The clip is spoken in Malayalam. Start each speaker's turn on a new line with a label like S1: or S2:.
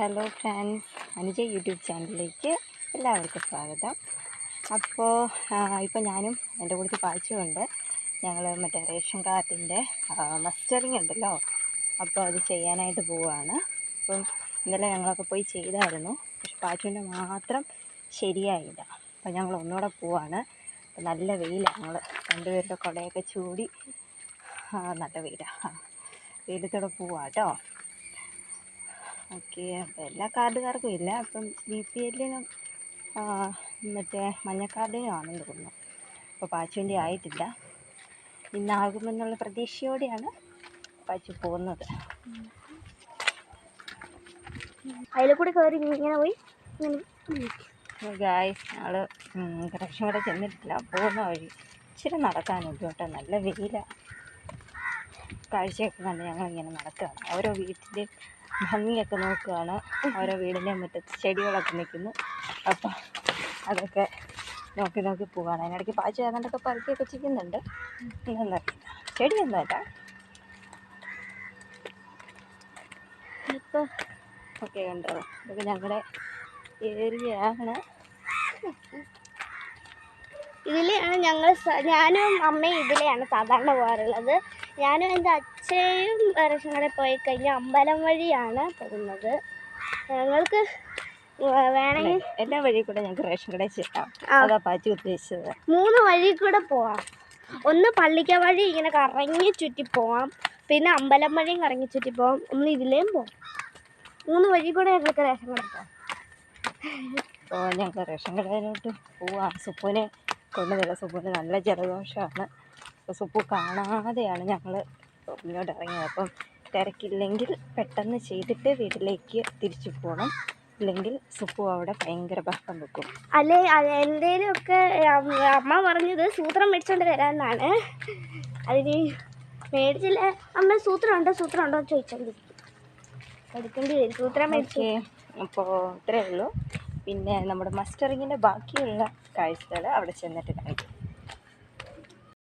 S1: ഹലോ ഫ്രണ്ട്സ് അനുജ യൂട്യൂബ് ചാനലിലേക്ക് എല്ലാവർക്കും സ്വാഗതം. അപ്പോൾ ഇപ്പോൾ ഞാനും എന്റെ കൂടെ വായിച്ചുകൊണ്ട് ഞങ്ങൾ മറ്റേ റേഷൻ കാർഡിന്റെ മസ്റ്ററിങ് ഉണ്ടല്ലോ. അപ്പോൾ അത് ചെയ്യാനായിട്ട് പോവുകയാണ് അപ്പം ഇന്നലെ ഞങ്ങളൊക്കെ പോയി ചെയ്തായിരുന്നു. പക്ഷെ പാച്ചുവിന്റെ മാത്രം ശരിയായില്ല. അപ്പോൾ ഞങ്ങൾ ഒന്നുകൂടെ പോവാണ്. അപ്പോൾ നല്ല വെയിലാണ് ഞങ്ങൾ രണ്ടുപേരുടെ കുടയൊക്കെ ചൂടി. നല്ല വെയിലാണ് വെയിലത്തോടെ പോവാം കേട്ടോ. ഓക്കെ അപ്പോൾ എല്ലാ കാർഡുകാർക്കും ഇല്ല. അപ്പം ബി പി എല്ലിനും മറ്റേ മഞ്ഞ കാർഡിനും ആണെന്ന് തോന്നുന്നു. അപ്പോൾ പാച്ചുവിന്റെ ആയിട്ടില്ല. ഇന്നാകുമെന്നുള്ള പ്രതീക്ഷയോടെയാണ് പാച്ചു പോകുന്നത്.
S2: അതിൽ കൂടി കയറി ഇങ്ങനെ പോയി
S1: ഗായ്സ് ഞങ്ങൾ കറക്ഷൻ കൂടെ ചെന്നിട്ടില്ല. പോകുന്ന വഴി ഇച്ചിരി നടക്കാനുണ്ട് കേട്ടോ. നല്ല വെയിലാണ് കാഴ്ചയൊക്കെ കണ്ട് ഞങ്ങളിങ്ങനെ നടക്കുകയാണ്. ഓരോ വീട്ടിന്റെ ഭംഗിയൊക്കെ നോക്കുകയാണ്. ഓരോ വീടിന്റെ മുറ്റത്ത് ചെടികളൊക്കെ നിൽക്കുന്നു. അപ്പം അതൊക്കെ നോക്കി നോക്കി പോവാണ്. അതിനിടയ്ക്ക് പാച്ച ഏതാണ്ടൊക്കെ പറിക്കുകയൊക്കെ ചെയ്യുന്നുണ്ട്. എന്താണെന്നറിയില്ല ചെടിയൊന്നുമല്ല
S2: ഇപ്പൊ
S1: ഓക്കെ കണ്ടോ? ഇതൊക്കെ ഞങ്ങളുടെ ഏരിയയാണ്.
S2: ഇതിലെയാണ് ഞങ്ങൾ ഞാനും അമ്മയും ഇതിലെയാണ് സാധാരണ പോകാറുള്ളത്. ഞാനും എന്റെ അച്ഛയും വേറെ പോയി കഴിഞ്ഞാൽ അമ്പലം വഴിയാണ് പോകുന്നത്. ഞങ്ങൾക്ക് വേണമെങ്കിൽ
S1: എല്ലാ വഴി കൂടെ ഞങ്ങൾക്ക് റേഷൻ കടയിൽ
S2: ആ.
S1: അതാ ഉദ്ദേശിച്ചത്.
S2: മൂന്ന് വഴി കൂടെ പോവാം. ഒന്ന് പള്ളിക്ക വഴി ഇങ്ങനെ കറങ്ങി ചുറ്റി പോവാം. പിന്നെ അമ്പലം വഴിയും കറങ്ങി ചുറ്റി പോവാം. ഒന്ന് ഇതിലേയും പോവാം. മൂന്ന് വഴി കൂടെ ഞങ്ങൾക്ക് റേഷൻ കട പോവാം.
S1: ഞങ്ങൾക്ക് റേഷൻ കടയിലോട്ട് പോവാം. സുപ്പുവിനെ കൊണ്ടുവരില്ല സുബുവിന് നല്ല ജലദോഷമാണ്. അപ്പോൾ സുപ്പു കാണാതെയാണ് ഞങ്ങൾ മുന്നോട്ട് ഇറങ്ങിയത് അപ്പം തിരക്കില്ലെങ്കിൽ പെട്ടെന്ന് ചെയ്തിട്ട് വീട്ടിലേക്ക് തിരിച്ചു പോകണം ഇല്ലെങ്കിൽ സുപ്പു അവിടെ ഭയങ്കര ബഹളം വെക്കും.
S2: അല്ലെ എന്തേലുമൊക്കെ അമ്മ പറഞ്ഞത് സൂത്രം മേടിച്ചോണ്ട് വരാമെന്നാണ് അതിന് മേടിച്ചില്ല? അമ്മ സൂത്രം ഉണ്ടോ സൂത്രം ഉണ്ടോ എന്ന് ചോദിച്ചോണ്ടിരിക്കും. എടുക്കേണ്ടി വരും. സൂത്രം മേടിച്ചേ?
S1: അപ്പോൾ ഇത്രയേ ഉള്ളൂ. പിന്നെ നമ്മുടെ മസ്റ്ററിങ്ങിന്റെ ബാക്കിയുള്ള കാഴ്ചകൾ അവിടെ ചെന്നിട്ട് കാണിക്കും.